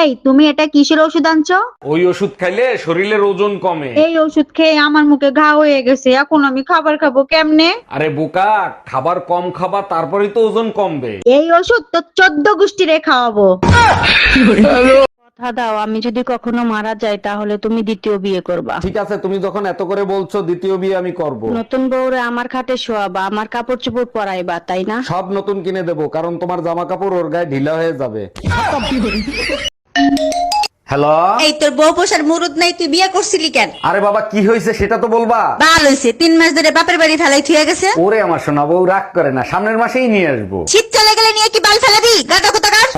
এই তুমি এটা কিসের ওষুধ আনছো? ওই ওষুধ খাইলে শরীরের ওজন কমে। এই ওষুধ খেয়ে আমার মুখে ঘা হয়ে গেছে এখন আমি খাবার খাব কেমনে? আরে বোকা খাবার কম খাবা তারপরেই তো ওজন কমবে। এই ওষুধ তো চোদ্দ গোষ্ঠীরে খাওয়াবো। কথা দাও আমি যদি কখনো মারা যাই তাহলে তুমি দ্বিতীয় বিয়ে করবা। ঠিক আছে তুমি যখন এত করে বলছো দ্বিতীয় বিয়ে আমি করব। নতুন বউরে আমার খাটে শোয়াবা আমার কাপড় চোপড় পরাইবা তাই না? সব নতুন কিনে দেবো কারণ তোমার জামা কাপড় ওর গায়ে ঢিলা হয়ে যাবে। হ্যালো? এই তোর বউ পোষার মুরুদ নাই তুই বিয়ে করছিলি কেন? আরে বাবা কি হয়েছে সেটা তো বলবা। ভালো হয়েছে তিন মাস ধরে বাপের বাড়ি ফেলাই থুয়ে গেছে। ওরে আমার সোনা বউ রাগ করে না সামনের মাসেই নিয়ে আসব। শীত চলে গেলে নিয়ে কি বাল ফেলাবি? গাদা কোথাকার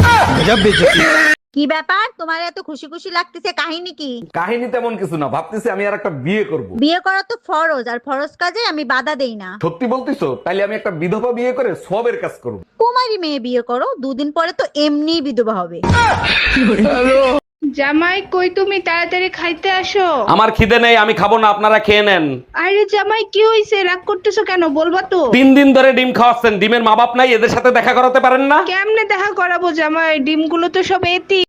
কি ব্যাপার? তোমার এত খুশি খুশি লাগতেছে কাহিনী কি? কাহিনী তেমন কিছু না ভাবতেছি আমি আর একটা বিয়ে করব। বিয়ে করা তো ফরজ আর ফরজ কাজে আমি বাধা দেই না। সত্যি বলতেছো? তাইলে আমি একটা বিধবা বিয়ে করে সবের কাজ করব। কুমারী মেয়ে বিয়ে করো দুদিন পরে তো এমনি বিধবা হবে। জামাই কই তুমি? তাড়াতাড়ি খাইতে আসো। আমার খিদে নেই আমি খাব না আপনারা খেয়ে নেন। আরে জামাই কি হইছে? রাগ করতেছো কেন? বলব তো। তিন দিন ধরে ডিম খাওয়াচ্ছেন ডিমের মা বাপ নাই এদের সাথে দেখা করাতে পারেন না? কেমনে দেখা করাবো জামাই? ডিমগুলো তো সব এতি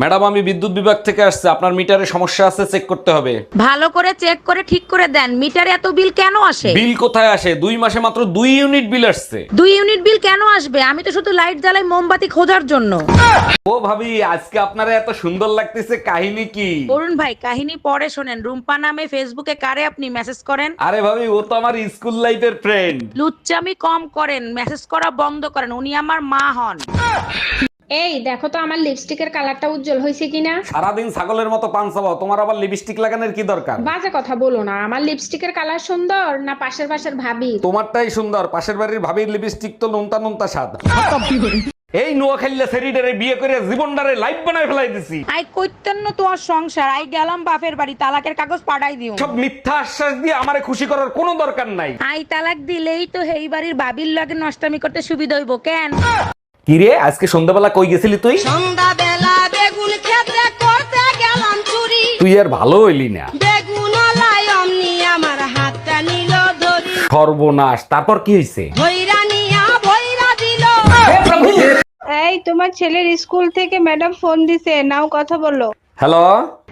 ম্যাডাম আমি বিদ্যুৎ বিভাগ থেকে আসছে। আপনার মিটারে সমস্যা আছে চেক করতে হবে। ভালো করে চেক করে ঠিক করে দেন। মিটারে এত বিল কেন আসে? বিল কোথায় আসে? দুই মাসে মাত্র দুই ইউনিট বিল আসছে। দুই ইউনিট বিল কেন আসবে? আমি তো শুধু লাইট জ্বালাই মোমবাতি খোঁজার জন্য। ও ভাবি আজকে আপনারা এত সুন্দর লাগতেছে কাহিনী কি? অরুণ ভাই কাহিনী পরে শোনেন। রুম্পা নামে ফেসবুকে কারে আপনি মেসেজ করেন? আরে ভাবি ও তো আমার স্কুল লাইফের ফ্রেন্ড লুচ্চামি কম করেন মেসেজ করা বন্ধ করেন। উনি আমার মা হন। এই দেখো তো আমার লিপস্টিকের কালারটা উজ্জ্বল হয়েছে কিনা। সারাদিন ছাগলের মতো পান চাবাও তোমার আবার লিপস্টিক লাগানোর কি দরকার? বাজে কথা বলো না আমার লিপস্টিকের কালার সুন্দর না পাশের পাশের ভাবি? তোমারটাই সুন্দর পাশের বাড়ির ভাবির লিপস্টিক তো নুনতা নুনতা স্বাদ। এই নোয়াখালীলা সেরিডারে বিয়ে করে জীবনটারে লাইফ বানায় ফেলাই দিছি। আই কইতেন না তোমার সংসার আই গেলাম বাপের বাড়ি তালাকের কাগজ পাঠাই দিও। সব মিথ্যা আশ্বাস দিয়ে আমারে খুশি করার কোনো দরকার নাই। আই তালাক দিলেই তো হেই বাড়ির বাবির লাগে নষ্টামি করতে সুবিধা হইব কেন? কিরে আজকে সন্ধ্যাবেলা কই গেছিলি তুই? সন্ধ্যা বেগুন খেতে করতে গেলাম চুরি। তুই আর ভালো হইলি না। বেগুন অমনি আমার হাতটা নিল ধরি। সর্বনাশ তারপর কি ভৈরা দিল। এই তোমার ছেলের স্কুল থেকে ম্যাডাম ফোন দিছে নাও কথা বলো। হ্যালো?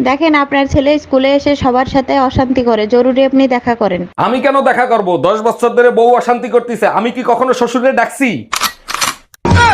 দেখেন আপনার ছেলে স্কুলে এসে সবার সাথে অশান্তি করে জরুরি আপনি দেখা করেন। আমি কেন দেখা করব? দশ বছর ধরে বউ অশান্তি করতেছে আমি কি কখনো শ্বশুরে ডাকছি?